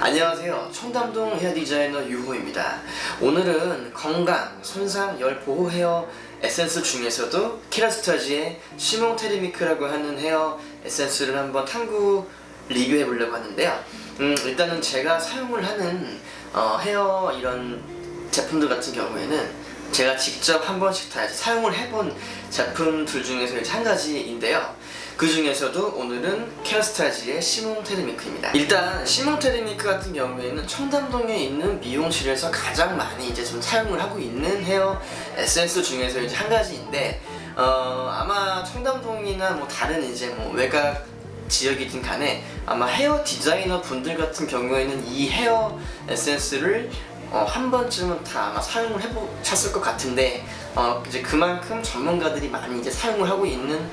안녕하세요. 청담동 헤어 디자이너 유호입니다. 오늘은 건강, 손상, 열 보호 헤어 에센스 중에서도 키라스타지의 시몽 테르미크라고 하는 헤어 에센스를 한번 탐구 리뷰해 보려고 하는데요. 음, 일단은 제가 사용을 하는 어, 헤어 이런 제품들 같은 경우에는 제가 직접 한 번씩 다 사용을 해본 제품들 중에서 한 가지인데요. 그 중에서도 오늘은 캐스타지의 시몬 테르미크입니다. 일단 시몬 테르미크 같은 경우에는 청담동에 있는 미용실에서 가장 많이 이제 좀 사용을 하고 있는 헤어 에센스 중에서 이제 한 가지인데 어, 아마 청담동이나 뭐 다른 이제 뭐 외곽 지역이든 간에 아마 헤어 디자이너 분들 같은 경우에는 이 헤어 에센스를 어, 한 번쯤은 다 아마 사용을 해보셨을 것 같은데 어, 이제 그만큼 전문가들이 많이 이제 사용을 하고 있는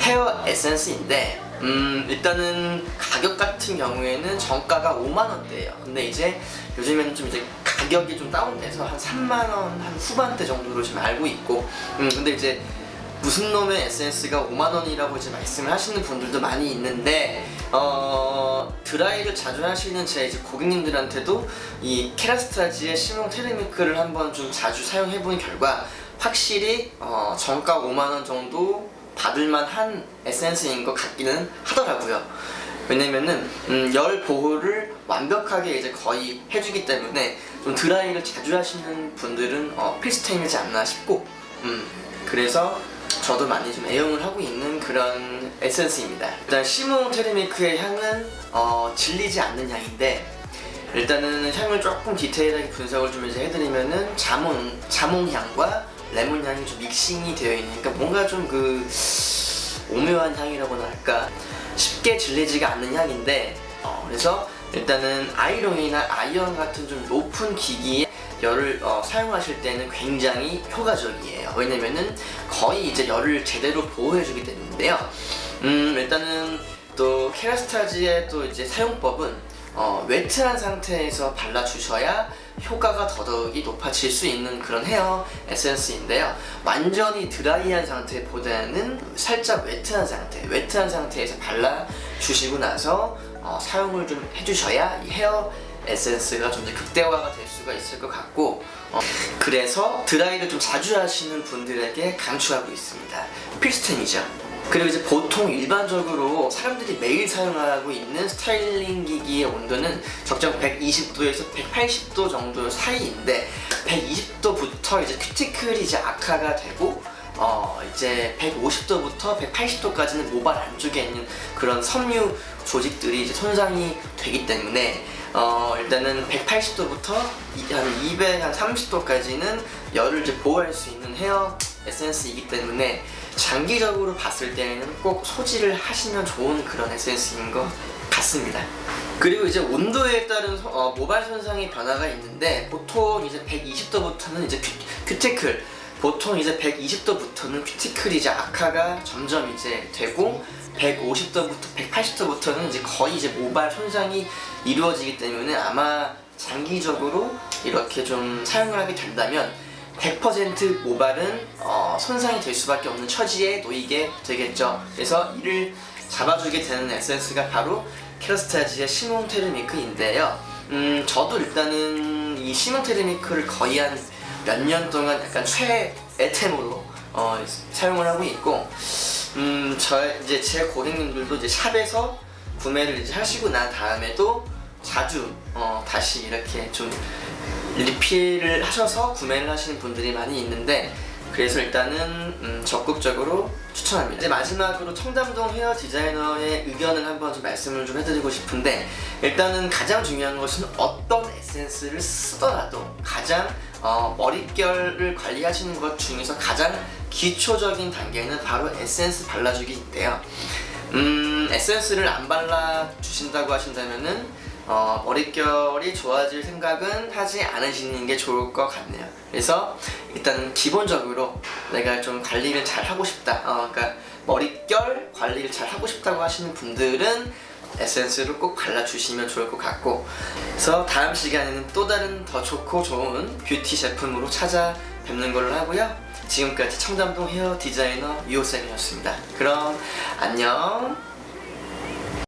헤어 에센스인데 음, 일단은 가격 같은 경우에는 정가가 5만 원대예요. 근데 이제 요즘에는 좀 이제 가격이 좀 다운돼서 한 3만 원 한 후반대 정도로 지금 알고 있고 음, 근데 이제 무슨 놈의 에센스가 5만 원이라고 이제 말씀을 하시는 분들도 많이 있는데 어 드라이를 자주 하시는 제 이제 고객님들한테도 이 케라스타지의 시몽 테르미크를 한번 좀 자주 사용해 본 결과 확실히 어 정가 5만 원 정도 받을만 한 에센스인 것 같기는 하더라고요. 왜냐면은 음, 열 보호를 완벽하게 이제 거의 해주기 때문에 좀 드라이를 자주 하시는 분들은 어, 필수템이지 않나 싶고 음, 그래서 저도 많이 좀 애용을 하고 있는 그런 에센스입니다. 일단 시몬 테르미크의 향은 어, 질리지 않는 향인데 일단은 향을 조금 디테일하게 분석을 좀 이제 해드리면은 자몽 자몽 향과 레몬 향이 좀 믹싱이 되어 있는 그러니까 뭔가 좀 그 오묘한 향이라고나 할까 쉽게 질리지가 않는 향인데 어, 그래서 일단은 아이롱이나 아이언 같은 좀 높은 기기에 열을 어, 사용하실 때는 굉장히 효과적이에요. 왜냐면은 거의 이제 열을 제대로 보호해주기 때문인데요. 음, 일단은 또 케라스타지의 또 이제 사용법은 어, 웨트한 상태에서 발라주셔야 효과가 더더욱이 높아질 수 있는 그런 헤어 에센스인데요. 완전히 드라이한 상태보다는 살짝 웨트한 상태, 웨트한 상태에서 발라주시고 나서 어, 사용을 좀 해주셔야 이 헤어 에센스가 좀 이제 극대화가 될 수가 있을 것 같고 어, 그래서 드라이를 좀 자주 하시는 분들에게 강추하고 있습니다. 필수템이죠. 그리고 이제 보통 일반적으로 사람들이 매일 사용하고 있는 스타일링 기기의 온도는 적정 120도에서 180도 정도 사이인데 120도부터 이제 큐티클이 이제 악화가 되고 어 이제 150도부터 180도까지는 모발 안쪽에 있는 그런 섬유 조직들이 이제 손상이 되기 때문에 어 일단은 180도부터 한 230도까지는 열을 이제 보호할 수 있는 헤어 에센스이기 때문에 장기적으로 봤을 때는 꼭 소지를 하시면 좋은 그런 에센스인 것 같습니다. 그리고 이제 온도에 따른 소- 어, 모발 손상의 변화가 있는데 보통 이제 120도부터는 이제 큐, 큐티클 보통 이제 120도부터는 큐티클이 이제 악화가 점점 이제 되고 150도부터 180도부터는 이제 거의 이제 모발 손상이 이루어지기 때문에 아마 장기적으로 이렇게 좀 사용을 하게 된다면 100% 모발은 어, 손상이 될 수밖에 없는 처지에 놓이게 되겠죠. 그래서 이를 잡아주게 되는 에센스가 바로 케라스타지의 시몬 테르미크인데요. 음, 저도 일단은 이 시몬 테르미크를 거의 한 몇 년 동안 약간 최애템으로 어, 사용을 하고 있고, 음, 저 이제 제 고객님들도 이제 샵에서 구매를 이제 하시고 난 다음에도 자주 어, 다시 이렇게 좀 리필을 하셔서 구매를 하시는 분들이 많이 있는데 그래서 일단은 음, 적극적으로 추천합니다. 이제 마지막으로 청담동 헤어 디자이너의 의견을 한번 좀 말씀을 좀 해드리고 싶은데 일단은 가장 중요한 것은 어떤 에센스를 쓰더라도 가장 어, 머릿결을 관리하시는 것 중에서 가장 기초적인 단계는 바로 에센스 발라주기인데요. 음, 에센스를 안 발라 주신다고 하신다면은 어, 머릿결이 좋아질 생각은 하지 않으시는 게 좋을 것 같네요. 그래서 일단은 기본적으로 내가 좀 관리를 잘 하고 싶다. 어, 그러니까 머릿결 관리를 잘 하고 싶다고 하시는 분들은 에센스를 꼭 발라주시면 좋을 것 같고 그래서 다음 시간에는 또 다른 더 좋고 좋은 뷰티 제품으로 찾아뵙는 걸로 하고요. 지금까지 청담동 헤어 디자이너 유호쌤이었습니다. 그럼 안녕.